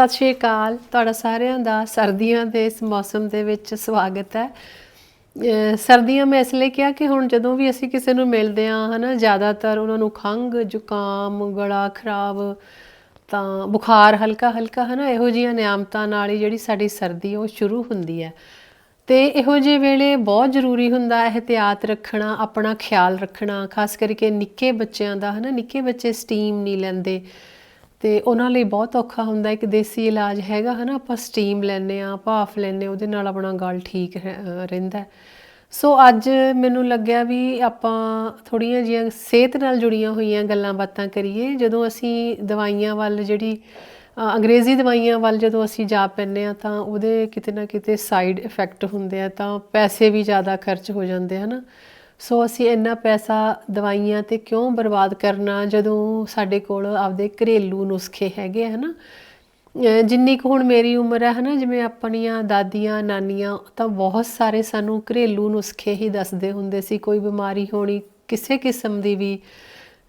ਸਤਿ ਸ਼੍ਰੀ ਅਕਾਲ। ਤੁਹਾਡਾ ਸਾਰਿਆਂ ਦਾ ਸਰਦੀਆਂ ਦੇ ਇਸ ਮੌਸਮ ਦੇ ਵਿੱਚ ਸਵਾਗਤ ਹੈ। ਸਰਦੀਆਂ ਮੈਂ ਇਸ ਲਈ ਕਿਹਾ ਕਿ ਹੁਣ ਜਦੋਂ ਵੀ ਅਸੀਂ ਕਿਸੇ ਨੂੰ ਮਿਲਦੇ ਹਾਂ, ਹਨਾ, ਜ਼ਿਆਦਾਤਰ ਉਹਨਾਂ ਨੂੰ ਖੰਘ, ਜ਼ੁਕਾਮ, ਗਲਾ ਖਰਾਬ, ਤਾਂ ਬੁਖਾਰ ਹਲਕਾ ਹਲਕਾ, ਹਨਾ, ਇਹੋ ਜਿਹੀਆਂ ਨਿਆਮਤਾਂ ਨਾਲ ਹੀ ਜਿਹੜੀ ਸਾਡੀ ਸਰਦੀ ਉਹ ਸ਼ੁਰੂ ਹੁੰਦੀ ਹੈ। ਤੇ ਇਹੋ ਜਿਹੇ ਵੇਲੇ ਬਹੁਤ ਜ਼ਰੂਰੀ ਹੁੰਦਾ ਇਹਤਿਆਤ ਰੱਖਣਾ, ਆਪਣਾ ਖਿਆਲ ਰੱਖਣਾ, ਖਾਸ ਕਰਕੇ ਨਿੱਕੇ ਬੱਚਿਆਂ ਦਾ, ਹਨਾ, ਨਿੱਕੇ ਬੱਚੇ ਸਟੀਮ ਨਹੀਂ ਲੈਂਦੇ। ਤੇ ਉਹਨਾਂ ਲਈ ਬਹੁਤ ਔਖਾ ਹੁੰਦਾ ਇੱਕ ਦੇਸੀ ਇਲਾਜ ਹੈਗਾ ਹਨਾ ਆਪਾਂ ਸਟੀਮ ਲੈਂਦੇ ਆ ਭਾਫ ਲੈਂਦੇ ਹਾਂ, ਉਹਦੇ ਨਾਲ ਆਪਣਾ ਗਲ ਠੀਕ ਰਹਿੰਦਾ ਸੋ ਅੱਜ ਮੈਨੂੰ ਲੱਗਿਆ ਵੀ ਆਪਾਂ ਥੋੜੀਆਂ ਜਿਹੀਆਂ ਸਿਹਤ ਨਾਲ ਜੁੜੀਆਂ ਹੋਈਆਂ ਗੱਲਾਂ ਬਾਤਾਂ ਕਰੀਏ ਜਦੋਂ ਅਸੀਂ ਦਵਾਈਆਂ ਵੱਲ ਜਿਹੜੀ ਅੰਗਰੇਜ਼ੀ ਦਵਾਈਆਂ ਵੱਲ ਜਦੋਂ ਅਸੀਂ ਜਾ ਪੈਂਦੇ ਆ ਤਾਂ ਉਹਦੇ ਕਿਤੇ ਨਾ ਕਿਤੇ ਸਾਈਡ ਇਫੈਕਟ ਹੁੰਦੇ ਆ ਤਾਂ ਪੈਸੇ ਵੀ ਜ਼ਿਆਦਾ ਖਰਚ ਹੋ ਜਾਂਦੇ ਹਨ। ਸੋ ਅਸੀਂ ਇੰਨਾ ਪੈਸਾ, ਦਵਾਈਆਂ ਤੇ ਕਿਉਂ ਬਰਬਾਦ ਕਰਨਾ? ਜਦੋਂ ਸਾਡੇ ਕੋਲ ਆਪਦੇ ਘਰੇਲੂ ਨੁਸਖੇ ਹੈਗੇ ਆ, ਹਨਾ? ਜਿੰਨੀ ਕੁ ਹੁਣ ਮੇਰੀ ਉਮਰ ਹੈ ਹਨਾ? ਜਿਵੇਂ ਆਪਣੀਆਂ ਦਾਦੀਆਂ, ਨਾਨੀਆਂ, ਤਾਂ ਬਹੁਤ ਸਾਰੇ ਸਾਨੂੰ ਘਰੇਲੂ ਨੁਸਖੇ ਹੀ ਦੱਸਦੇ ਹੁੰਦੇ ਸੀ, ਕੋਈ ਬਿਮਾਰੀ ਹੋਣੀ, ਕਿਸੇ ਕਿਸਮ ਦੀ ਵੀ।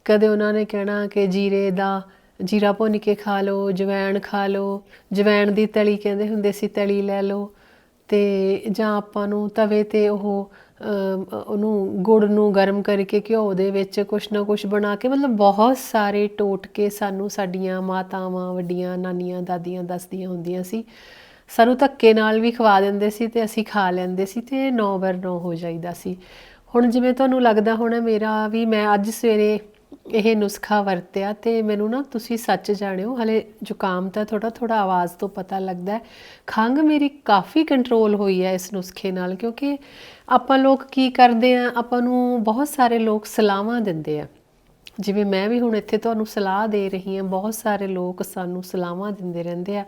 ਕਦੇ ਉਹਨਾਂ ਨੇ ਕਹਿਣਾ ਕਿ ਜੀਰੇ ਦਾ ਜੀਰਾ ਭੁੰਨ ਕੇ ਖਾ ਲਓ, ਜਵੈਣ ਖਾ ਲਓ, ਜਵੈਣ ਦੀ ਤਲੀ ਕਹਿੰਦੇ ਹੁੰਦੇ ਸੀ, ਤਲੀ ਲੈ ਲਓ। ਤੇ ਜਾਂ ਆਪਾਂ ਨੂੰ ਤਵੇ ਤੇ ਉਹ ਉਹਨੂੰ ਗੁੜ ਨੂੰ ਗਰਮ ਕਰਕੇ ਘਿਓ ਦੇ ਵਿੱਚ ਕੁਛ ਨਾ ਕੁਛ ਬਣਾ ਕੇ, ਮਤਲਬ ਬਹੁਤ ਸਾਰੇ ਟੋਟਕੇ ਸਾਨੂੰ ਸਾਡੀਆਂ ਮਾਤਾਵਾਂ, ਵੱਡੀਆਂ ਨਾਨੀਆਂ, ਦਾਦੀਆਂ ਦੱਸਦੀਆਂ ਹੁੰਦੀਆਂ ਸੀ। ਸਾਨੂੰ ਧੱਕੇ ਨਾਲ ਵੀ ਖਵਾ ਦਿੰਦੇ ਸੀ ਤੇ ਅਸੀਂ ਖਾ ਲੈਂਦੇ ਸੀ ਤੇ ਨੌ ਬਰ ਨੌ ਹੋ ਜਾਈਦਾ ਸੀ। ਹੁਣ ਜਿਵੇਂ ਤੁਹਾਨੂੰ ਲੱਗਦਾ ਹੋਣਾ, ਮੇਰਾ ਵੀ ਮੈਂ ਅੱਜ ਸਵੇਰੇ ਇਹ ਨੁਸਖਾ ਵਰਤਿਆ ਤੇ ਮੈਨੂੰ ਨਾ ਤੁਸੀਂ ਸੱਚ ਜਾਣਿਓ, ਹਲੇ ਜ਼ੁਕਾਮ ਤਾਂ ਥੋੜਾ ਥੋੜਾ ਆਵਾਜ਼ ਤੋਂ ਪਤਾ ਲੱਗਦਾ ਹੈ। ਖੰਘ ਮੇਰੀ ਕਾਫੀ ਕੰਟਰੋਲ ਹੋਈ ਹੈ ਇਸ ਨੁਸਖੇ ਨਾਲ, ਕਿਉਂਕਿ ਆਪਾਂ ਲੋਕ ਕੀ ਕਰਦੇ ਆ ਆਪਾਂ ਨੂੰ ਬਹੁਤ ਸਾਰੇ ਲੋਕ ਸਲਾਹਾਂ ਦਿੰਦੇ ਆ। ਜਿਵੇਂ ਮੈਂ ਵੀ ਹੁਣ ਇੱਥੇ ਤੁਹਾਨੂੰ ਸਲਾਹ ਦੇ ਰਹੀ ਹਾਂ, ਬਹੁਤ ਸਾਰੇ ਲੋਕ ਸਾਨੂੰ ਸਲਾਹਾਂ ਦਿੰਦੇ ਰਹਿੰਦੇ ਆ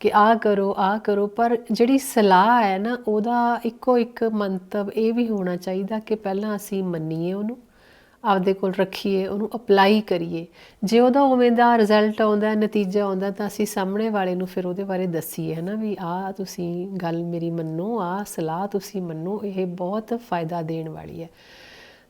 ਕਿ ਆਹ ਕਰੋ ਆਹ ਕਰੋ, ਪਰ ਜਿਹੜੀ ਸਲਾਹ ਹੈ ਨਾ, ਉਹਦਾ ਇੱਕੋ ਇੱਕ ਮੰਤਵ ਇਹ ਵੀ ਹੋਣਾ ਚਾਹੀਦਾ ਕਿ ਪਹਿਲਾਂ ਅਸੀਂ ਮੰਨੀਏ ਉਹਨੂੰ। ਆਪਦੇ ਕੋਲ ਰੱਖੀਏ, ਉਹਨੂੰ ਅਪਲਾਈ ਕਰੀਏ। ਜੇ ਉਹਦਾ ਉਵੇਂ ਦਾ ਰਿਜ਼ਲਟ ਆਉਂਦਾ, ਨਤੀਜਾ ਆਉਂਦਾ, ਤਾਂ ਅਸੀਂ ਸਾਹਮਣੇ ਵਾਲੇ ਨੂੰ ਫਿਰ ਉਹਦੇ ਬਾਰੇ ਦੱਸੀਏ, ਹਨਾ ਵੀ ਆਹ ਤੁਸੀਂ ਗੱਲ ਮੇਰੀ ਮੰਨੋ ਆਹ ਸਲਾਹ ਤੁਸੀਂ ਮੰਨੋ, ਇਹ ਬਹੁਤ ਫਾਇਦਾ ਦੇਣ ਵਾਲੀ ਹੈ।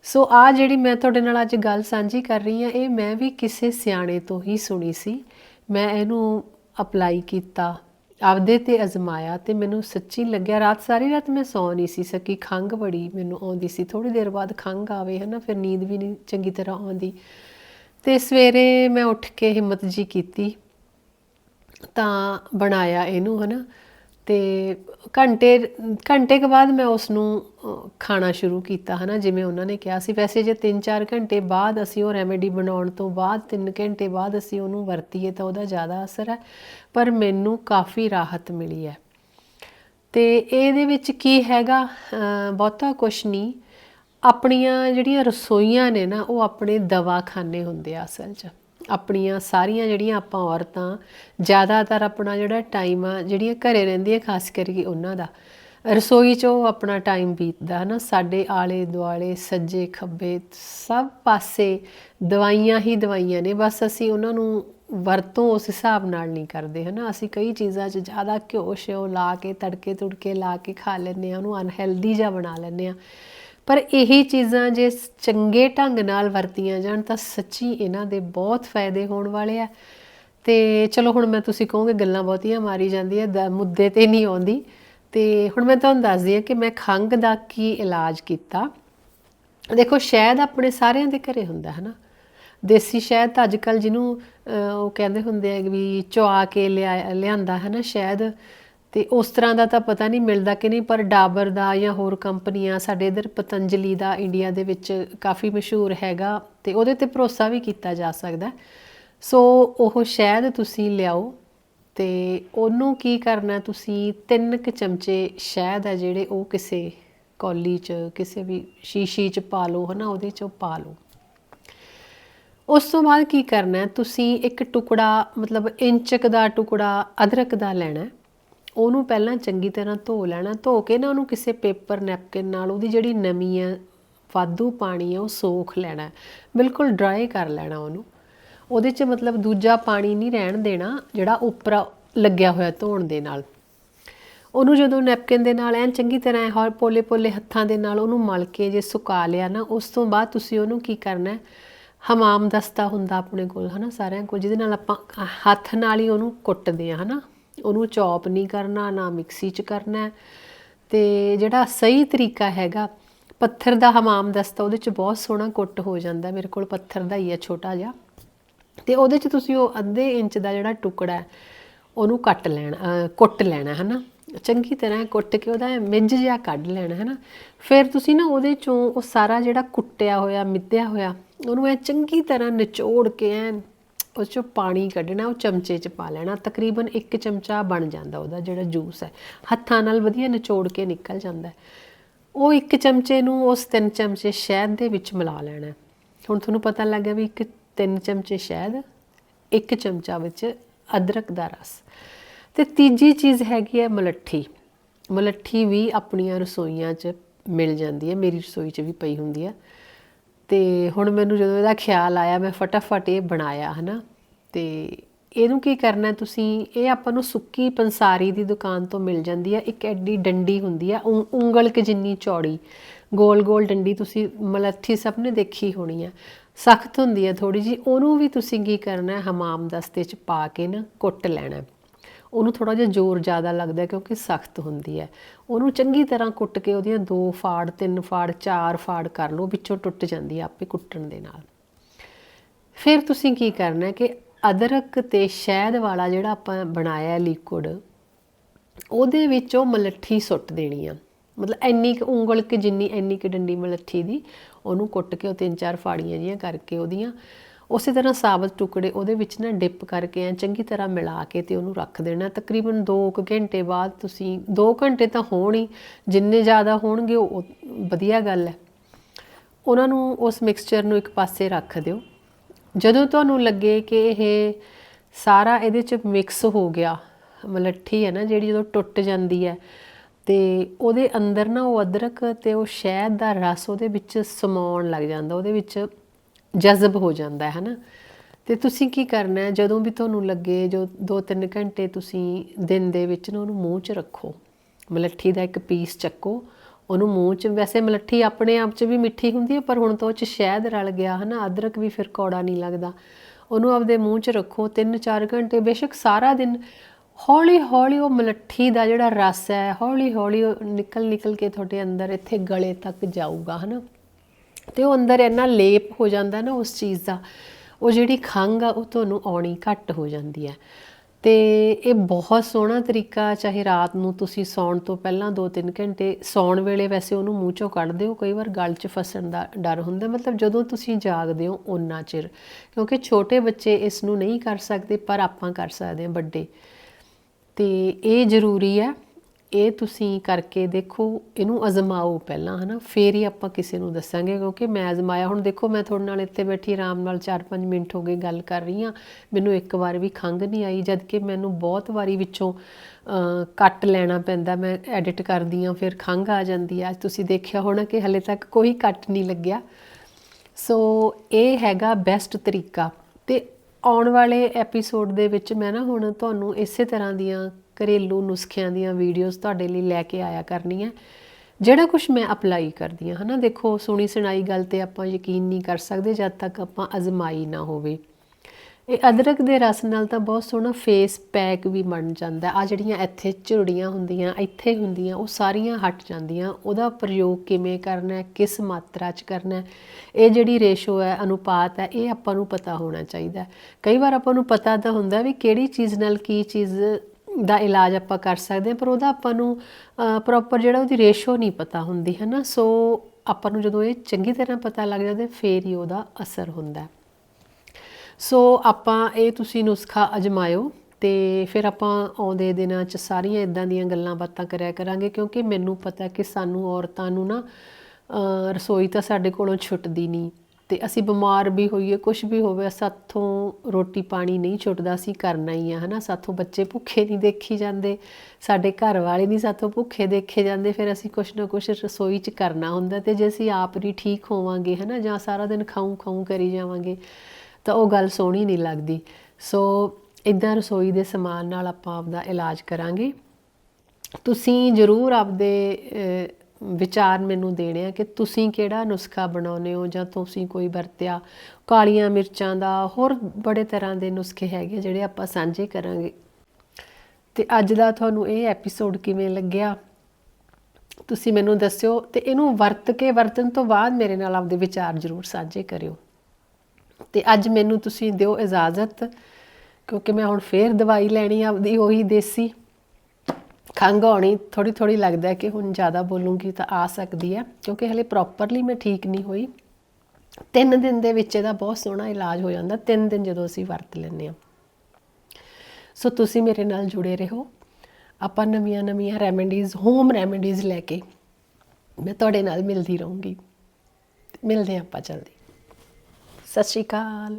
ਸੋ ਆ ਜਿਹੜੀ ਮੈਂ ਤੁਹਾਡੇ ਨਾਲ ਅੱਜ ਗੱਲ ਸਾਂਝੀ ਕਰ ਰਹੀ ਹਾਂ, ਇਹ ਮੈਂ ਵੀ ਕਿਸੇ ਸਿਆਣੇ ਤੋਂ ਹੀ ਸੁਣੀ ਸੀ। ਮੈਂ ਇਹਨੂੰ ਅਪਲਾਈ ਕੀਤਾ। ਆਪਦੇ ਤੇ ਅਜ਼ਮਾਇਆ ਤੇ ਮੈਨੂੰ ਸੱਚੀ ਲੱਗਿਆ, ਰਾਤ ਸਾਰੀ ਰਾਤ ਮੈਂ ਸੌ ਨਹੀਂ ਸੀ ਸਕੀ, ਖੰਘ ਬੜੀ ਮੈਨੂੰ ਆਉਂਦੀ ਸੀ। ਥੋੜੀ ਦੇਰ ਬਾਅਦ ਖੰਘ ਆਵੇ, ਹਨਾ, ਫਿਰ ਨੀਂਦ ਵੀ ਨਹੀਂ ਚੰਗੀ ਤਰ੍ਹਾਂ ਆਉਂਦੀ। ਤੇ ਸਵੇਰੇ ਮੈਂ ਉੱਠ ਕੇ ਹਿੰਮਤ ਜੀ ਕੀਤੀ, ਤਾਂ ਬਣਾਇਆ ਇਹਨੂੰ, ਹਨਾ। ਤੇ ਘੰਟੇ ਘੰਟੇ ਕੇ ਬਾਅਦ ਮੈਂ ਉਸ ਨੂੰ ਖਾਣਾ ਸ਼ੁਰੂ ਕੀਤਾ, ਹਨਾ? ਜਿਵੇਂ ਉਹਨਾਂ ਨੇ ਕਿਹਾ ਸੀ, ਵੈਸੇ ਜੇ 3-4 ਘੰਟੇ ਬਾਅਦ ਅਸੀਂ ਉਹ ਰੈਮੇਡੀ ਬਣਾਉਣ ਤੋਂ ਬਾਅਦ 3 ਘੰਟੇ ਬਾਅਦ ਅਸੀਂ ਉਹਨੂੰ ਵਰਤੀਏ, ਤਾਂ ਉਹਦਾ ਜ਼ਿਆਦਾ ਅਸਰ ਹੈ। ਪਰ ਮੈਨੂੰ ਕਾਫੀ ਰਾਹਤ ਮਿਲੀ ਹੈ। ਤੇ ਇਹਦੇ ਵਿੱਚ ਕੀ ਹੈਗਾ? ਬਹੁਤਾ ਕੁਛ ਨਹੀਂ। ਆਪਣੀਆਂ ਜਿਹੜੀਆਂ ਰਸੋਈਆਂ ਨੇ ਨਾ, ਉਹ ਆਪਣੇ ਦਵਾਖਾਨੇ ਹੁੰਦੇ ਆ ਅਸਲ 'ਚ। ਆਪਣੀਆਂ ਸਾਰੀਆਂ ਜਿਹੜੀਆਂ ਆਪਾਂ ਔਰਤਾਂ, ਜ਼ਿਆਦਾਤਰ ਆਪਣਾ ਜਿਹੜਾ ਟਾਈਮ ਆ, ਜਿਹੜੀਆਂ ਘਰੇ ਰਹਿੰਦੀਆਂ, ਖਾਸ ਕਰਕੇ ਉਹਨਾਂ ਦਾ, ਰਸੋਈ 'ਚ ਉਹ ਆਪਣਾ ਟਾਈਮ ਬੀਤਦਾ, ਹਨਾ? ਸਾਡੇ ਆਲੇ ਦੁਆਲੇ, ਸੱਜੇ ਖੱਬੇ, ਸਭ ਪਾਸੇ ਦਵਾਈਆਂ ਹੀ ਦਵਾਈਆਂ ਨੇ, ਬਸ ਅਸੀਂ ਉਹਨਾਂ ਨੂੰ ਵਰਤੋਂ ਉਸ ਹਿਸਾਬ ਨਾਲ ਨਹੀਂ ਕਰਦੇ, ਹਨਾ? ਅਸੀਂ ਕਈ ਚੀਜ਼ਾਂ 'ਚ ਜ਼ਿਆਦਾ ਘਿਓ ਸ਼ਿਓ ਲਾ ਕੇ ਤੜਕੇ ਤੁੜਕੇ ਲਾ ਕੇ ਖਾ ਲੈਂਦੇ ਆ ਉਹਨੂੰ ਅਨਹੈਲਦੀ ਜਿਹਾ ਬਣਾ ਲੈਂਦੇ ਆ ਪਰ ਇਹੀ ਚੀਜ਼ਾਂ ਜੇ ਚੰਗੇ ਢੰਗ ਨਾਲ ਵਰਤੀਆਂ ਜਾਣ ਤਾਂ ਸੱਚੀ ਇਹਨਾਂ ਦੇ ਬਹੁਤ ਫਾਇਦੇ ਹੋਣ ਵਾਲੇ ਆ। ਤੇ ਚਲੋ ਹੁਣ ਮੈਂ ਤੁਸੀਂ ਕਹੋਗੇ ਗੱਲਾਂ ਬਹੁਤੀਆਂ ਮਾਰੀ ਜਾਂਦੀਆਂ ਦ- ਮੁੱਦੇ ਤੇ ਨਹੀਂ ਆਉਂਦੀ। ਤੇ ਹੁਣ ਮੈਂ ਤੁਹਾਨੂੰ ਦੱਸਦੀ ਹਾਂ ਕਿ ਮੈਂ ਖੰਘ ਦਾ ਕੀ ਇਲਾਜ ਕੀਤਾ। ਦੇਖੋ, ਸ਼ਹਿਦ ਆਪਣੇ ਸਾਰਿਆਂ ਦੇ ਘਰੇ ਹੁੰਦਾ ਹੈ ਨਾ ਦੇਸੀ ਸ਼ਹਿਦ ਤਾਂ ਅੱਜ ਕੱਲ ਜਿਹਨੂੰ ਉਹ ਕਹਿੰਦੇ ਹੁੰਦੇ ਆ ਵੀ ਚੁਆ ਕੇ ਲਿਆ, ਲਿਆਂਦਾ ਹੈ ਨਾ ਸ਼ਹਿਦ। ਤੇ ਉਸ ਤਰ੍ਹਾਂ ਦਾ ਤਾਂ ਪਤਾ ਨਹੀਂ ਮਿਲਦਾ ਕਿ ਨਹੀਂ, ਪਰ ਡਾਬਰ ਦਾ ਜਾਂ ਹੋਰ ਕੰਪਨੀਆਂ, ਸਾਡੇ ਇਧਰ ਪਤੰਜਲੀ ਦਾ ਇੰਡੀਆ ਦੇ ਵਿੱਚ ਕਾਫੀ ਮਸ਼ਹੂਰ ਹੈਗਾ ਤੇ ਉਹਦੇ ਤੇ ਭਰੋਸਾ ਵੀ ਕੀਤਾ ਜਾ ਸਕਦਾ। ਸੋ ਉਹ ਸ਼ਹਿਦ ਤੁਸੀਂ ਲਿਆਓ ਤੇ ਉਹਨੂੰ ਕੀ ਕਰਨਾ, ਤੁਸੀਂ ਤਿੰਨ ਕੁ ਚਮਚੇ ਸ਼ਹਿਦ ਆ ਜਿਹੜੇ ਉਹ ਕਿਸੇ ਕੌਲੀ 'ਚ, ਕਿਸੇ ਵੀ ਸ਼ੀਸ਼ੀ 'ਚ ਪਾ ਲਓ, ਹਨਾ, ਉਹਦੇ 'ਚ ਪਾ ਲਓ। ਉਸ ਤੋਂ ਬਾਅਦ ਕੀ ਕਰਨਾ, ਤੁਸੀਂ ਇੱਕ ਟੁਕੜਾ, ਮਤਲਬ ਇੰਚਕ ਦਾ ਟੁਕੜਾ ਅਦਰਕ ਦਾ ਲੈਣਾ ਉਹਨੂੰ ਪਹਿਲਾਂ ਚੰਗੀ ਤਰ੍ਹਾਂ ਧੋ ਲੈਣਾ, ਧੋ ਕੇ ਨਾ ਉਹਨੂੰ ਕਿਸੇ ਪੇਪਰ ਨੈਪਕਿਨ ਨਾਲ ਉਹਦੀ ਜਿਹੜੀ ਨਮੀ ਹੈ ਵਾਧੂ ਪਾਣੀ ਹੈ ਉਹ ਸੋਖ ਲੈਣਾ ਬਿਲਕੁਲ ਡਰਾਈ ਕਰ ਲੈਣਾ ਉਹਨੂੰ। ਉਹਦੇ 'ਚ ਮਤਲਬ ਦੂਜਾ ਪਾਣੀ ਨਹੀਂ ਰਹਿਣ ਦੇਣਾ, ਜਿਹੜਾ ਉੱਪਰ ਲੱਗਿਆ ਹੋਇਆ ਧੋਣ ਦੇ ਨਾਲ। ਉਹਨੂੰ ਜਦੋਂ ਨੈਪਕਿਨ ਦੇ ਨਾਲ ਐਨ ਚੰਗੀ ਤਰ੍ਹਾਂ ਹੌਰ ਪੋਲੇ ਪੋਲੇ ਹੱਥਾਂ ਦੇ ਨਾਲ ਉਹਨੂੰ ਮਲ ਕੇ ਜੇ ਸੁਕਾ ਲਿਆ ਨਾ, ਉਸ ਤੋਂ ਬਾਅਦ ਤੁਸੀਂ ਉਹਨੂੰ ਕੀ ਕਰਨਾ ਹੈ? ਹਮਾਮ ਦਸਤਾ ਹੁੰਦਾ ਆਪਣੇ ਕੋਲ, ਹਨਾ ਸਾਰਿਆਂ ਕੋਲ, ਜਿਹਦੇ ਨਾਲ ਆਪਾਂ ਹੱਥ ਨਾਲ ਹੀ ਉਹਨੂੰ ਕੁੱਟਦੇ ਆ ਹਨਾ? ਉਹਨੂੰ ਚੌਪ ਨਹੀਂ ਕਰਨਾ, ਨਾ ਮਿਕਸੀ 'ਚ ਕਰਨਾ ਹੈ। ਤੇ ਜਿਹੜਾ ਸਹੀ ਤਰੀਕਾ ਹੈਗਾ, ਪੱਥਰ ਦਾ ਹਮਾਮ ਦਸਤਾ ਉਹਦੇ 'ਚ ਬਹੁਤ ਸੋਹਣਾ ਕੁੱਟ ਹੋ ਜਾਂਦਾ, ਮੇਰੇ ਕੋਲ ਪੱਥਰ ਦਾ ਹੀ ਹੈ ਛੋਟਾ ਜਿਹਾ। ਤੇ ਉਹਦੇ 'ਚ ਤੁਸੀਂ ਉਹ ਅੱਧੇ ਇੰਚ ਦਾ ਜਿਹੜਾ ਟੁਕੜਾ ਉਹਨੂੰ ਕੱਟ ਲੈਣਾ ਕੁੱਟ ਲੈਣਾ ਹੈ ਨਾ ਚੰਗੀ ਤਰ੍ਹਾਂ ਕੁੱਟ ਕੇ ਉਹਦਾ ਮਿੱਝ ਜਿਹਾ ਕੱਢ ਲੈਣਾ ਹੈ ਨਾ ਫਿਰ ਤੁਸੀਂ ਨਾ ਉਹਦੇ ਚੋਂ ਉਹ ਸਾਰਾ ਜਿਹੜਾ ਕੁੱਟਿਆ ਹੋਇਆ, ਮਿੱਧਿਆ ਹੋਇਆ, ਉਹਨੂੰ ਐ ਚੰਗੀ ਤਰ੍ਹਾਂ ਨਿਚੋੜ ਕੇ ਐ ਉਸ ਚੋਂ ਪਾਣੀ ਕੱਢਣਾ, ਉਹ ਚਮਚੇ 'ਚ ਪਾ ਲੈਣਾ, ਤਕਰੀਬਨ 1 ਚਮਚਾ ਬਣ ਜਾਂਦਾ ਉਹਦਾ ਜਿਹੜਾ ਜੂਸ ਹੈ। ਹੱਥਾਂ ਨਾਲ ਵਧੀਆ ਨਿਚੋੜ ਕੇ ਨਿਕਲ ਜਾਂਦਾ ਉਹ ਇੱਕ ਚਮਚੇ ਨੂੰ ਉਸ ਤਿੰਨ ਚਮਚੇ ਸ਼ਹਿਦ ਦੇ ਵਿੱਚ ਮਿਲਾ ਲੈਣਾ ਹੁਣ ਤੁਹਾਨੂੰ ਪਤਾ ਲੱਗ ਗਿਆ ਵੀ ਇੱਕ ਤਿੰਨ ਚਮਚੇ ਸ਼ਹਿਦ, ਇੱਕ ਚਮਚਾ ਵਿੱਚ ਅਦਰਕ ਦਾ ਰਸ। ਤੇ ਤੀਜੀ ਚੀਜ਼ ਹੈਗੀ ਹੈ ਮਲੱਠੀ। ਮਲੱਠੀ ਵੀ ਆਪਣੀਆਂ ਰਸੋਈਆਂ 'ਚ ਮਿਲ ਜਾਂਦੀ ਹੈ, ਮੇਰੀ ਰਸੋਈ 'ਚ ਵੀ ਪਈ ਹੁੰਦੀ ਹੈ। ਤੇ ਹੁਣ ਮੈਨੂੰ ਜਦੋਂ ਇਹਦਾ ਖਿਆਲ ਆਇਆ, ਮੈਂ ਫਟਾਫਟ ਇਹ ਬਣਾਇਆ, ਹਨਾ? ਤੇ ਇਹਨੂੰ ਕੀ ਕਰਨਾ ਤੁਸੀਂ? ਇਹ ਆਪਾਂ ਨੂੰ ਸੁੱਕੀ ਪੰਸਾਰੀ ਦੀ ਦੁਕਾਨ ਤੋਂ ਮਿਲ ਜਾਂਦੀ ਹੈ ਇੱਕ ਐਡੀ ਡੰਡੀ ਹੁੰਦੀ ਆ ਉਂਗਲ ਕੇ ਜਿੰਨੀ ਚੌੜੀ। ਗੋਲ ਗੋਲ ਡੰਡੀ ਤੁਸੀਂ ਮਲੱਠੀ ਸਭ ਨੇ ਦੇਖੀ ਹੋਣੀ ਹੈ ਸਖਤ ਹੁੰਦੀ ਹੈ ਥੋੜੀ ਜੀ ਉਹਨੂੰ ਵੀ ਤੁਸੀਂ ਕੀ ਕਰਨਾ, ਹਮਾਮ ਦਸਤੇ 'ਚ ਪਾ ਕੇ ਨਾ ਕੁੱਟ ਲੈਣਾ। ਉਹਨੂੰ ਥੋੜਾ ਜਿਹਾ ਜ਼ੋਰ ਜ਼ਿਆਦਾ ਲੱਗਦਾ ਕਿਉਂਕਿ ਸਖਤ ਹੁੰਦੀ ਹੈ। ਉਹਨੂੰ ਚੰਗੀ ਤਰ੍ਹਾਂ ਕੁੱਟ ਕੇ ਉਹਦੀਆਂ ਦੋ ਫਾੜ, ਤਿੰਨ ਫਾੜ, ਚਾਰ ਫਾੜ ਕਰ ਲਓ, ਵਿੱਚੋਂ ਟੁੱਟ ਜਾਂਦੀ ਹੈ ਆਪੇ ਕੁੱਟਣ ਦੇ ਨਾਲ। ਫਿਰ ਤੁਸੀਂ ਕੀ ਕਰਨਾ ਹੈ ਕਿ ਅਦਰਕ ਤੇ ਸ਼ਹਿਦ ਵਾਲਾ ਜਿਹੜਾ ਆਪਾਂ ਬਣਾਇਆ ਲਿਕੁਇਡ ਉਹਦੇ ਵਿੱਚ ਉਹ ਮਲੱਠੀ ਸੁੱਟ ਦੇਣੀ ਆ। ਮਤਲਬ ਇੰਨੀ ਕੁ ਉਂਗਲ ਕਿ ਜਿੰਨੀ, ਇੰਨੀ ਕੁ ਡੰਡੀ ਮਲੱਠੀ ਦੀ, ਉਹਨੂੰ ਕੁੱਟ ਕੇ ਉਹ ਤਿੰਨ ਚਾਰ ਫਾੜੀਆਂ ਜੀਆਂ ਕਰਕੇ ਉਹਦੀਆਂ ਉਸੇ ਤਰ੍ਹਾਂ ਸਾਬਤ ਟੁਕੜੇ ਉਹਦੇ ਵਿੱਚ ਨਾ ਡਿਪ ਕਰਕੇ ਐ ਚੰਗੀ ਤਰ੍ਹਾਂ ਮਿਲਾ ਕੇ ਤੇ ਉਹਨੂੰ ਰੱਖ ਦੇਣਾ। ਤਕਰੀਬਨ 2 ਘੰਟੇ ਬਾਅਦ ਤੁਸੀਂ 2 ਘੰਟੇ ਤਾਂ ਹੋਣ ਹੀ, ਜਿੰਨੇ ਜ਼ਿਆਦਾ ਹੋਣਗੇ ਉਹ ਵਧੀਆ ਗੱਲ ਹੈ। ਉਹਨਾਂ ਨੂੰ ਉਸ ਮਿਕਸਚਰ ਨੂੰ ਇੱਕ ਪਾਸੇ ਰੱਖ ਦਿਓ। ਜਦੋਂ ਤੁਹਾਨੂੰ ਲੱਗੇ ਕਿ ਇਹ ਸਾਰਾ ਇਹਦੇ ਚ ਮਿਕਸ ਹੋ ਗਿਆ, ਮਲੱਠੀ ਹੈ ਨਾ ਜਿਹੜੀ ਜਦੋਂ ਟੁੱਟ ਜਾਂਦੀ ਹੈ ਤੇ ਉਹਦੇ ਅੰਦਰ ਨਾ ਉਹ ਅਦਰਕ ਤੇ ਉਹ ਸ਼ਹਿਦ ਦਾ ਰਸ ਉਹਦੇ ਵਿੱਚ ਸਮਾਉਣ ਲੱਗ ਜਾਂਦਾ, ਉਹਦੇ ਵਿੱਚ ਜਜ਼ਬ ਹੋ ਜਾਂਦਾ ਹੈ ਨਾ ਤੇ ਤੁਸੀਂ ਕੀ ਕਰਨਾ ਹੈ? ਜਦੋਂ ਵੀ ਤੁਹਾਨੂੰ ਲੱਗੇ, ਜੋ 2-3 ਘੰਟੇ ਤੁਸੀਂ ਦਿਨ ਦੇ ਵਿੱਚ ਨਾ ਉਹਨੂੰ ਮੂੰਹ 'ਚ ਰੱਖੋ। ਮਲੱਠੀ ਦਾ ਇੱਕ ਪੀਸ ਚੱਕੋ। ਉਹਨੂੰ ਮੂੰਹ 'ਚ, ਵੈਸੇ ਮਲੱਠੀ ਆਪਣੇ ਆਪ 'ਚ ਵੀ ਮਿੱਠੀ ਹੁੰਦੀ ਹੈ, ਪਰ ਹੁਣ ਤਾਂ ਉਹ 'ਚ ਸ਼ਹਿਦ ਰਲ ਗਿਆ, ਹਨਾ? ਅਦਰਕ ਵੀ ਫਿਰ ਕੌੜਾ ਨਹੀਂ ਲੱਗਦਾ। ਉਹਨੂੰ ਆਪਦੇ ਮੂੰਹ 'ਚ ਰੱਖੋ 3-4 ਘੰਟੇ, ਬੇਸ਼ੱਕ ਸਾਰਾ ਦਿਨ। ਹੌਲੀ ਹੌਲੀ ਉਹ ਮਲੱਠੀ ਦਾ ਜਿਹੜਾ ਰਸ ਹੈ ਹੌਲੀ ਹੌਲੀ ਉਹ ਨਿਕਲ ਨਿਕਲ ਕੇ ਤੁਹਾਡੇ ਅੰਦਰ ਇੱਥੇ ਗਲੇ ਤੱਕ ਜਾਊਗਾ, ਹਨਾ? ਤੇ ਉਹ ਅੰਦਰ ਇੰਨਾ ਲੇਪ ਹੋ ਜਾਂਦਾ ਨਾ ਉਸ ਚੀਜ਼ ਦਾ, ਉਹ ਜਿਹੜੀ ਖੰਘ ਆ, ਉਹ ਤੁਹਾਨੂੰ ਆਉਣੀ ਘੱਟ ਹੋ ਜਾਂਦੀ ਹੈ। ਤੇ ਇਹ ਬਹੁਤ ਸੋਹਣਾ ਤਰੀਕਾ, ਚਾਹੇ ਰਾਤ ਨੂੰ ਤੁਸੀਂ ਸੌਣ ਤੋਂ ਪਹਿਲਾਂ 2-3 ਘੰਟੇ ਸੌਣ ਵੇਲੇ ਵੈਸੇ ਉਹਨੂੰ ਮੂੰਹ ਚੋਂ ਕੱਢ ਦਿਓ, ਕਈ ਵਾਰ ਗਲ 'ਚ ਫਸਣ ਦਾ ਡਰ ਹੁੰਦਾ, ਮਤਲਬ ਜਦੋਂ ਤੁਸੀਂ ਜਾਗਦੇ ਹੋ ਓਨਾ ਚਿਰ, ਕਿਉਂਕਿ ਛੋਟੇ ਬੱਚੇ ਇਸ ਨੂੰ ਨਹੀਂ ਕਰ ਸਕਦੇ, ਪਰ ਆਪਾਂ ਕਰ ਸਕਦੇ ਹਾਂ ਵੱਡੇ। ਤੇ ਇਹ ਜ਼ਰੂਰੀ ਹੈ ਇਹ ਤੁਸੀਂ ਕਰਕੇ ਦੇਖੋ, ਇਹਨੂੰ ਅਜ਼ਮਾਓ ਪਹਿਲਾਂ, ਹਨਾ? ਫੇਰ ਹੀ ਆਪਾਂ ਕਿਸੇ ਨੂੰ ਦੱਸਾਂਗੇ, ਕਿਉਂਕਿ ਮੈਂ ਅਜ਼ਮਾਇਆ। ਹੁਣ ਦੇਖੋ, ਮੈਂ ਤੁਹਾਡੇ ਨਾਲ ਇੱਥੇ ਬੈਠੀ, ਆਰਾਮ ਨਾਲ 4-5 ਮਿੰਟ ਹੋ ਗਏ ਗੱਲ ਕਰ ਰਹੀ ਹਾਂ। ਮੈਨੂੰ ਇੱਕ ਵਾਰ ਵੀ ਖੰਘ ਨਹੀਂ ਆਈ ਜਦ ਕਿ ਮੈਨੂੰ ਬਹੁਤ ਵਾਰੀ ਵਿੱਚੋਂ ਕੱਟ ਲੈਣਾ ਪੈਂਦਾ। ਮੈਂ ਐਡਿਟ ਕਰਦੀ ਹਾਂ, ਫਿਰ ਖੰਘ ਆ ਜਾਂਦੀ ਆ। ਤੁਸੀਂ ਦੇਖਿਆ ਹੋਣਾ ਕਿ ਹਲੇ ਤੱਕ ਕੋਈ ਕੱਟ ਨਹੀਂ ਲੱਗਿਆ। ਸੋ ਇਹ ਹੈਗਾ ਬੈਸਟ ਤਰੀਕਾ। ਤੇ ਆਉਣ ਵਾਲੇ ਐਪੀਸੋਡ ਦੇ ਵਿੱਚ ਮੈਂ ਨਾ ਹੁਣ ਤੁਹਾਨੂੰ ਇਸੇ ਤਰ੍ਹਾਂ ਦੀਆਂ ਘਰੇਲੂ ਨੁਸਖਿਆਂ ਦੀਆਂ ਵੀਡੀਓਜ਼ ਤੁਹਾਡੇ ਲਈ ਲੈ ਕੇ ਆਇਆ ਕਰਨੀ ਹੈ ਜਿਹੜਾ ਕੁਝ ਮੈਂ ਅਪਲਾਈ ਕਰਦੀ ਹਾਂ, ਹਨਾ? ਦੇਖੋ, ਸੁਣੀ ਸੁਣਾਈ ਗੱਲ ਤੇ ਆਪਾਂ ਯਕੀਨ ਨਹੀਂ ਕਰ ਸਕਦੇ ਜਦ ਤੱਕ ਆਪਾਂ ਅਜ਼ਮਾਈ ਨਾ ਹੋਵੇ। ਇਹ ਅਦਰਕ ਦੇ ਰਸ ਨਾਲ ਤਾਂ ਬਹੁਤ ਸੋਹਣਾ ਫੇਸ ਪੈਕ ਵੀ ਬਣ ਜਾਂਦਾ। ਆ ਜਿਹੜੀਆਂ ਇੱਥੇ ਝੁਰੜੀਆਂ ਹੁੰਦੀਆਂ, ਇੱਥੇ ਹੁੰਦੀਆਂ, ਉਹ ਸਾਰੀਆਂ ਹਟ ਜਾਂਦੀਆਂ। ਉਹਦਾ ਪ੍ਰਯੋਗ ਕਿਵੇਂ ਕਰਨਾ ਹੈ, ਕਿਸ ਮਾਤਰਾ 'ਚ ਕਰਨਾ ਹੈ, ਇਹ ਜਿਹੜੀ ਰੇਸ਼ੋ ਹੈ, ਅਨੁਪਾਤ ਹੈ, ਇਹ ਆਪਾਂ ਨੂੰ ਪਤਾ ਹੋਣਾ ਚਾਹੀਦਾ ਕਈ ਵਾਰ ਆਪਾਂ ਨੂੰ ਪਤਾ ਤਾਂ ਹੁੰਦਾ ਵੀ ਕਿਹੜੀ ਚੀਜ਼ ਨਾਲ ਕੀ ਚੀਜ਼ ਦਾ ਇਲਾਜ ਆਪਾਂ ਕਰ ਸਕਦੇ ਹਾਂ, ਪਰ ਉਹਦਾ ਆਪਾਂ ਨੂੰ ਪ੍ਰੋਪਰ ਜਿਹੜਾ ਉਹਦੀ ਰੇਸ਼ੋ ਨਹੀਂ ਪਤਾ ਹੁੰਦੀ ਹੈ ਨਾ ਸੋ ਆਪਾਂ ਨੂੰ ਜਦੋਂ ਇਹ ਚੰਗੀ ਤਰ੍ਹਾਂ ਪਤਾ ਲੱਗ ਜਾਂਦਾ, ਫੇਰ ਹੀ ਉਹਦਾ ਅਸਰ ਹੁੰਦਾ ਸੋ ਆਪਾਂ ਇਹ ਤੁਸੀਂ ਨੁਸਖਾ ਅਜਮਾਇਓ ਤੇ ਫਿਰ ਆਪਾਂ ਆਉਂਦੇ ਦਿਨਾਂ 'ਚ ਸਾਰੀਆਂ ਇਦਾਂ ਦੀਆਂ ਗੱਲਾਂ ਬਾਤਾਂ ਕਰਿਆ ਕਰਾਂਗੇ, ਕਿਉਂਕਿ ਮੈਨੂੰ ਪਤਾ ਕਿ ਸਾਨੂੰ ਔਰਤਾਂ ਨੂੰ ਨਾ ਰਸੋਈ ਤਾਂ ਸਾਡੇ ਕੋਲੋਂ ਛੁੱਟਦੀ ਨਹੀਂ ਤੇ ਅਸੀਂ ਬਿਮਾਰ ਵੀ ਹੋਈਏ ਕੁਝ ਵੀ ਹੋਵੇ, ਸਾਥੋਂ ਰੋਟੀ ਪਾਣੀ ਨਹੀਂ ਛੁੱਟਦਾ, ਅਸੀਂ ਕਰਨਾ ਹੀ ਆ, ਹਨਾ? ਸਾਥੋਂ ਬੱਚੇ ਭੁੱਖੇ ਨਹੀਂ ਦੇਖੀ ਜਾਂਦੇ, ਸਾਡੇ ਘਰ ਵਾਲੇ ਨਹੀਂ ਸਾਥੋਂ ਭੁੱਖੇ ਦੇਖੇ ਜਾਂਦੇ, ਫਿਰ ਅਸੀਂ ਕੁਝ ਨਾ ਕੁਝ ਰਸੋਈ 'ਚ ਕਰਨਾ ਹੁੰਦਾ ਤੇ ਜੇ ਅਸੀਂ ਆਪ ਵੀ ਠੀਕ ਹੋਵਾਂਗੇ, ਹਨਾ? ਜਾਂ ਸਾਰਾ ਦਿਨ ਖਾਉਂ ਖਾਉਂ ਕਰੀ ਜਾਵਾਂਗੇ ਤਾਂ ਉਹ ਗੱਲ ਸੋਹਣੀ ਨਹੀਂ ਲੱਗਦੀ। ਸੋ ਇਦਾਂ ਰਸੋਈ ਦੇ ਸਮਾਨ ਨਾਲ ਆਪਾਂ ਆਪਦਾ ਇਲਾਜ ਕਰਾਂਗੇ। ਤੁਸੀਂ ਜ਼ਰੂਰ ਆਪਦੇ ਵਿਚਾਰ ਮੈਨੂੰ ਦੇਣੇ ਆ ਕਿ ਤੁਸੀਂ ਕਿਹੜਾ ਨੁਸਖਾ ਬਣਾਉਨੇ ਹੋ ਜਾਂ ਤੁਸੀਂ ਕੋਈ ਵਰਤਿਆ ਕਾਲੀਆਂ ਮਿਰਚਾਂ ਦਾ, ਹੋਰ ਬੜੇ ਤਰ੍ਹਾਂ ਦੇ ਨੁਸਖੇ ਹੈਗੇ ਜਿਹੜੇ ਆਪਾਂ ਸਾਂਝੇ ਕਰਾਂਗੇ। ਤੇ ਅੱਜ ਦਾ ਤੁਹਾਨੂੰ ਇਹ ਐਪੀਸੋਡ ਕਿਵੇਂ ਲੱਗਿਆ? ਤੁਸੀਂ ਮੈਨੂੰ ਦੱਸਿਓ ਤੇ ਇਹਨੂੰ ਵਰਤ ਕੇ ਵਰਤਨ ਤੋਂ ਬਾਅਦ ਮੇਰੇ ਨਾਲ ਆਪਦੇ ਵਿਚਾਰ ਜ਼ਰੂਰ ਸਾਂਝੇ ਕਰਿਓ। ਤੇ ਅੱਜ ਮੈਨੂੰ ਤੁਸੀਂ ਦਿਓ ਇਜਾਜ਼ਤ, ਕਿਉਂਕਿ ਮੈਂ ਹੁਣ ਫੇਰ ਦਵਾਈ ਲੈਣੀ ਆ ਆਪਦੀ ਉਹੀ ਦੇਸੀ ਖੰਘ ਆਉਣੀ ਥੋੜੀ ਥੋੜੀ ਲੱਗਦਾ ਕਿ ਹੁਣ ਜ਼ਿਆਦਾ ਬੋਲੂੰਗੀ ਤਾਂ ਆ ਸਕਦੀ ਹੈ ਕਿਉਂਕਿ ਹਲੇ ਪ੍ਰੋਪਰਲੀ ਮੈਂ ਠੀਕ ਨਹੀਂ ਹੋਈ। ਤਿੰਨ ਦਿਨ ਦੇ ਵਿੱਚ ਇਹਦਾ ਬਹੁਤ ਸੋਹਣਾ ਇਲਾਜ ਹੋ ਜਾਂਦਾ, ਤਿੰਨ ਦਿਨ ਜਦੋਂ ਅਸੀਂ ਵਰਤ ਲੈਂਦੇ ਹਾਂ। ਸੋ ਤੁਸੀਂ ਮੇਰੇ ਨਾਲ ਜੁੜੇ ਰਹੋ। ਆਪਾਂ ਨਵੀਆਂ ਨਵੀਆਂ ਰੈਮੇਡੀਜ਼ ਹੋਮ ਰੈਮੇਡੀਜ਼ ਲੈ ਕੇ ਮੈਂ ਤੁਹਾਡੇ ਨਾਲ ਮਿਲਦੀ ਰਹੂੰਗੀ। ਮਿਲਦੇ ਹਾਂ ਆਪਾਂ ਜਲਦੀ। ਸਤਿ ਸ਼੍ਰੀ ਅਕਾਲ।